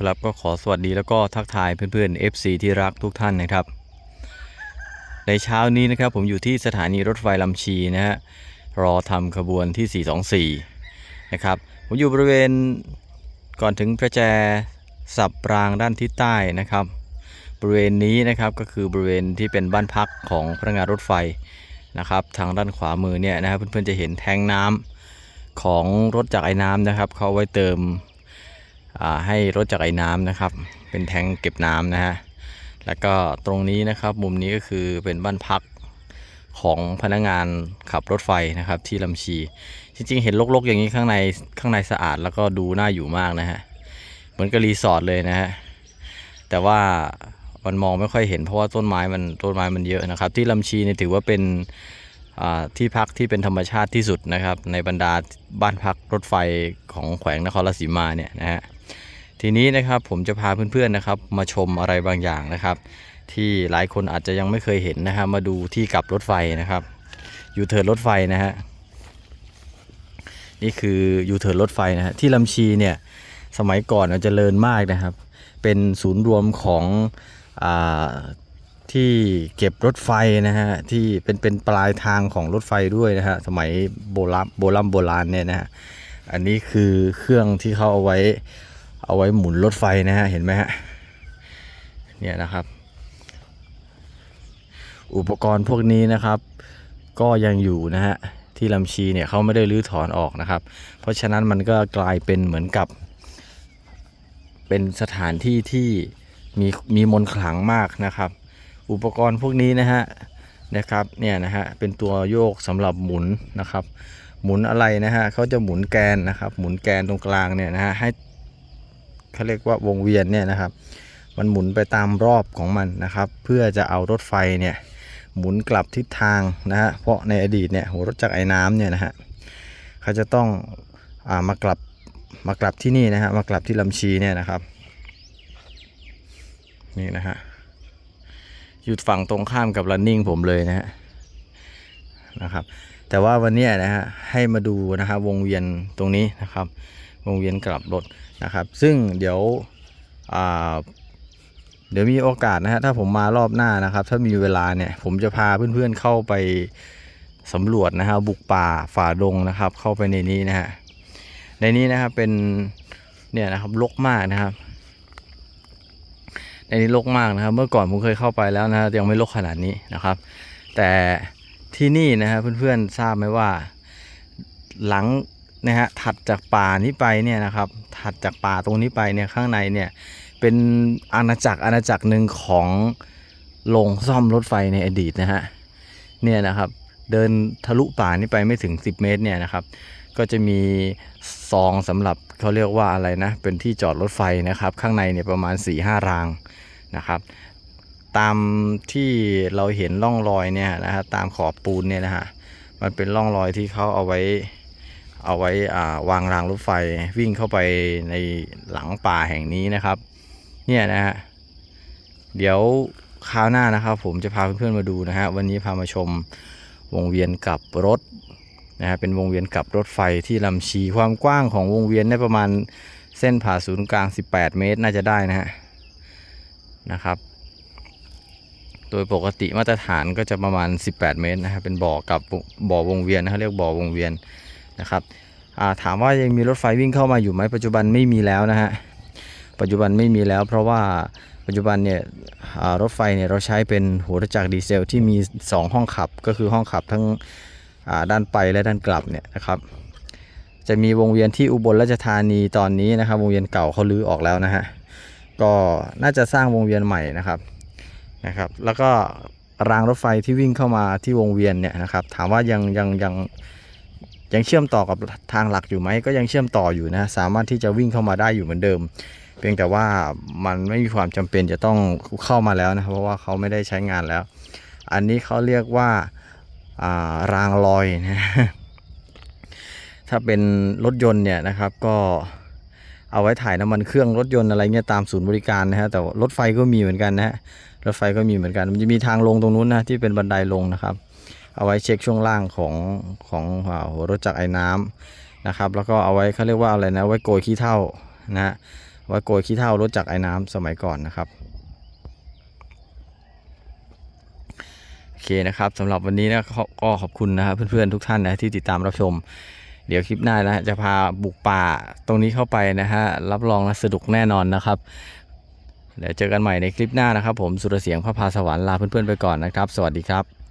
ครับก็ขอสวัสดีแล้วก็ทักทายเพื่อนๆ FC ที่รักทุกท่านนะครับ ในเช้านี้นะครับผมอยู่ที่สถานีรถไฟลำชีนะฮะรอทำขบวนที่ 424 นะครับ ผมอยู่บริเวณก่อนถึงประแจสับรางด้านทิศใต้นะครับ บริเวณนี้นะครับก็คือบริเวณที่เป็นบ้านพักของพนักงานรถไฟนะครับทางด้านขวามือเนี่ยนะครับเพื่อนๆจะเห็นแทงน้ำของรถจากรไอ้น้ำนะครับเขาไว้เติม ให้รถจักรไอ้น้ำนะครับ เป็นแทงเก็บน้ำนะฮะแล้วก็ตรงนี้นะครับมุมนี้ก็คือเป็นบ้านพักของพนักงานขับรถไฟนะครับ ที่ลำชี จริงๆ เห็นรกๆ อย่างนี้ข้างในข้างในสะอาดแล้วก็ดูน่าอยู่มากนะฮะเหมือนกับรีสอร์ทเลยนะฮะแต่ว่ามันมองไม่ค่อยเห็นเพราะว่าต้นไม้มันต้นไม้มันเยอะนะครับ ที่ลำชีเนี่ยถือว่าเป็นที่พักที่เป็นธรรมชาติที่สุดนะครับ ในบรรดาบ้านพักรถไฟของแขวงนครราชสีมาเนี่ยนะฮะ ทีนี้นะครับผมจะพาเพื่อนๆนะครับ มาชมอะไรบางอย่างนะครับ ที่หลายคนอาจจะยังไม่เคยเห็นนะฮะมาดูที่กลับรถไฟนะครับยูเทิร์นรถไฟนะฮะนี่คือยูเทิร์นรถไฟนะฮะที่ลำชีเนี่ยสมัยก่อนมันเจริญมากนะครับ เป็นศูนย์รวมของอที่เก็บรถไฟนะฮะที่เป็นเป็นปลายทางของรถไฟด้วยนะฮะสมัยโบราณโบราณโบราณเนี่ยนะฮะอันนี้คือเครื่องที่เขาเอาไว้ เอาไว้หมุนรถไฟนะฮะ เห็นไหมฮะ เนี่ยนะครับ อุปกรณ์พวกนี้นะครับ ก็ยังอยู่นะฮะ ที่ลำชีเนี่ยเขาไม่ได้รื้อถอนออกนะครับ เพราะฉะนั้นมันก็กลายเป็นเหมือนกับ เป็นสถานที่ที่มีมีมนขลังมากนะครับ อุปกรณ์พวกนี้นะฮะนะครับเนี่ยนะฮะเป็นตัวโยกสำหรับหมุนนะครับ หมุนอะไรนะฮะเขาจะหมุนแกนนะครับ หมุนแกนตรงกลางเนี่ยนะฮะให้ เขาเรียกว่าวงเวียนเนี่ยนะครับ มันหมุนไปตามรอบของมันนะครับ เพื่อจะเอารถไฟเนี่ยหมุนกลับทิศทางนะฮะเพราะในอดีตเนี่ยหัวรถจักรไอ้น้ำเนี่ยนะฮะเขาจะต้องอามากลับมากลับที่นี่นะฮะมากลับที่ลำชีเนี่ยนะครับนี่นะฮะอยู่ฝั่งตรงข้ามกับ running ผมเลยนะฮะนะครับแต่ว่าวันนี้นะฮะให้มาดูนะครับวงเวียนตรงนี้นะครับ วงเวียนกลับรถนะครับ ซึ่งเดี๋ยวเดี๋ยวมีโอกาสนะฮะถ้าผมมารอบหน้านะครับ ถ้ามีเวลาเนี่ยผมจะพาเพื่อนๆเข้าไปสำรวจนะฮะบุกป่าฝ่าดงนะครับ เข้าไปในนี้นะฮะในนี้นะครับเป็นเนี่ยนะครับรกมากนะครับในนี้รกมากนะครับ เมื่อก่อนผมเคยเข้าไปแล้วนะฮะยังไม่รกขนาดนี้นะครับ แต่ที่นี่นะฮะเพื่อนๆทราบไหมว่า หลัง นะฮะถัดจากป่านี้ไปเนี่ยนะครับถัดจากป่าตรงนี้ไปเนี่ยข้างในเนี่ยเป็นอาณาจักรอาณาจักรหนึ่งของโรงซ่อมรถไฟในอดีตนะฮะเนี่ยนะครับเดินทะลุป่านี้ไปไม่ถึง 10 เมตรเนี่ยนะครับก็จะมีซองสำหรับเขาเรียกว่าอะไรนะเป็นที่จอดรถไฟนะครับข้างในเนี่ยประมาณ4-5รางนะครับตามที่เราเห็นร่องรอยเนี่ยนะฮะตามขอบปูนเนี่ยนะฮะมันเป็นร่องรอยที่เขาเอาไว้ เอาไว้วางรางรถไฟวิ่งเข้าไปในหลังป่าแห่งนี้นะครับ เนี่ยนะฮะเดี๋ยวคราวหน้านะครับ ผมจะพาเพื่อนๆมาดูนะฮะวันนี้พามาชมวงเวียนกับรถนะฮะเป็นวงเวียนกับรถไฟที่ลำชีความกว้างของวงเวียนได้ประมาณเส้นผ่าศูนย์กลาง 18 เมตรน่าจะได้นะฮะนะครับ โดยปกติมาตรฐานก็จะประมาณ 18 เมตรนะครับเป็นบ่อกับบ่อวงเวียนนะเขาเรียกบ่อวงเวียน นะครับถามว่ายังมีรถไฟวิ่งเข้ามาอยู่ไหมปัจจุบันไม่มีแล้วนะฮะปัจจุบันไม่มีแล้ว เพราะว่าปัจจุบันเนี่ยรถไฟเนี่ยเราใช้เป็นหัวรถจักรดีเซลที่มี 2 ห้องขับก็คือห้องขับทั้งด้านไปและด้านกลับเนี่ยนะครับจะมีวงเวียนที่อุบลราชธานีตอนนี้นะครับ วงเวียนเก่าเขาลื้อออกแล้วนะฮะก็น่าจะสร้างวงเวียนใหม่นะครับนะครับ แล้วก็รางรถไฟที่วิ่งเข้ามาที่วงเวียนเนี่ยนะครับ ถามว่ายังยังยัง ยังเชื่อมต่อกับทางหลักอยู่ไหมก็ยังเชื่อมต่ออยู่นะสามารถที่จะวิ่งเข้ามาได้อยู่เหมือนเดิม เพียงแต่ว่ามันไม่มีความจำเป็นจะต้องเข้ามาแล้วนะเพราะว่าเขาไม่ได้ใช้งานแล้ว อันนี้เขาเรียกว่าารางลอยนะถ้าเป็นรถยนต์เนี่ยนะครับก็เอาไว้ถ่ายน้ำมันเครื่องรถยนต์อะไรเงี้ยตามศูนย์บริการนะฮะแต่รถไฟก็มีเหมือนกันนะฮะรถไฟก็มีเหมือนกัน มันจะมีทางลงตรงนู้นนะที่เป็นบันไดลงนะครับ เอาไว้เช็คช่วงล่างของของหัวรถจักรไอ้น้ำนะครับ แล้วก็เอาไว้เขาเรียกว่าอะไรนะไว้โกยขี้เท่านะฮะไว้โกยขี้เถ้ารถจากไอ้น้ำสมัยก่อนนะครับโอเคนะครับสำหรับวันนี้นะก็ก็ขอบคุณนะครับเพื่อนๆทุกท่านนะที่ติดตามรับชมเดี๋ยวคลิปหน้านะจะพาบุกป่าตรงนี้เข้าไปนะฮะรับรองนะสนุกแน่นอนนะครับ เดี๋ยวเจอกันใหม่ในคลิปหน้านะครับ ผมสุรเสียงพระพาสวรรค์ลาเพื่อนๆไปก่อนนะครับ สวัสดีครับ